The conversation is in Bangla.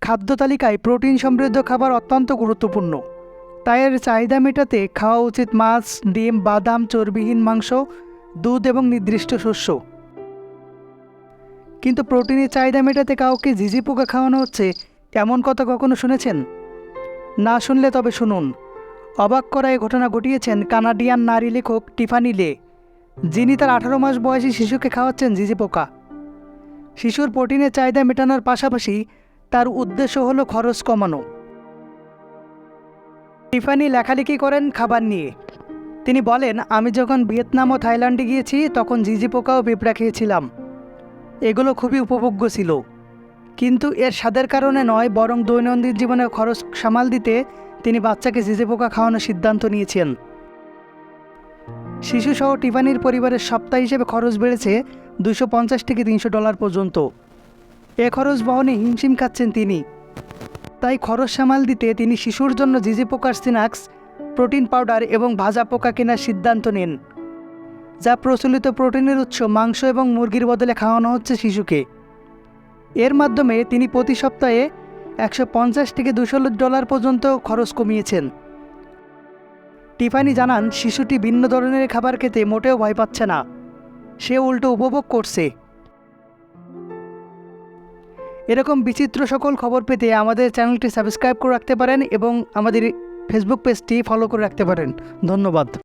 খাদ্য তালিকায় প্রোটিন সমৃদ্ধ খাবার অত্যন্ত গুরুত্বপূর্ণ। তাই এর চাহিদা মেটাতে খাওয়া উচিত মাছ, ডিম, বাদাম, চর্বিহীন মাংস, দুধ এবং নির্দিষ্ট শস্য। কিন্তু প্রোটিনের চাহিদা মেটাতে কাউকে ঝিঝি পোকা খাওয়ানো হচ্ছে, এমন কথা কখনো শুনেছেন? না শুনলে তবে শুনুন। অবাক করা এই ঘটনা ঘটিয়েছেন কানাডিয়ান নারী লেখক টিফানি লে, যিনি তার আঠারো মাস বয়সী শিশুকে খাওয়াচ্ছেন ঝিঝি পোকা। শিশুর প্রোটিনের চাহিদা মেটানোর পাশাপাশি তার উদ্দেশ্য হলো খরচ কমানো। টিফানি লেখালেখি করেন খাবার নিয়ে। তিনি বলেন, আমি যখন ভিয়েতনাম ও থাইল্যান্ডে গিয়েছি, তখন ঝিঝি পোকা ও পিঁপড়া খেয়েছিলাম। এগুলো খুবই উপভোগ্য ছিল। কিন্তু এর স্বাদের কারণে নয়, বরং দৈনন্দিন জীবনে খরচ সামাল দিতে তিনি বাচ্চাকে ঝিঝে পোকা খাওয়ানোর সিদ্ধান্ত নিয়েছেন। শিশুসহ টিফানির পরিবারের সপ্তাহ হিসেবে খরচ বেড়েছে দুশো পঞ্চাশ থেকে তিনশো ডলার পর্যন্ত। এ খরচ বহনে হিমশিম খাচ্ছেন তিনি। তাই খরচ সামাল দিতে তিনি শিশুর জন্য জিজি পোকার স্ন্যাক্স, প্রোটিন পাউডার এবং ভাজা পোকা কেনার সিদ্ধান্ত নেন, যা প্রচলিত প্রোটিনের উৎস মাংস এবং মুরগির বদলে খাওয়ানো হচ্ছে শিশুকে। এর মাধ্যমে তিনি প্রতি সপ্তাহে একশো পঞ্চাশ থেকে দুশো ডলার পর্যন্ত খরচ কমিয়েছেন। টিফানি জানান, শিশুটি ভিন্ন ধরনের খাবার খেতে মোটেও ভয় পাচ্ছে না। সে উল্টো উপভোগ করছে। এরকম বিচিত্র সকল খবর পেতে আমাদের চ্যানেলটি সাবস্ক্রাইব করে রাখতে পারেন এবং আমাদের ফেসবুক পেজটি ফলো করে রাখতে পারেন। ধন্যবাদ।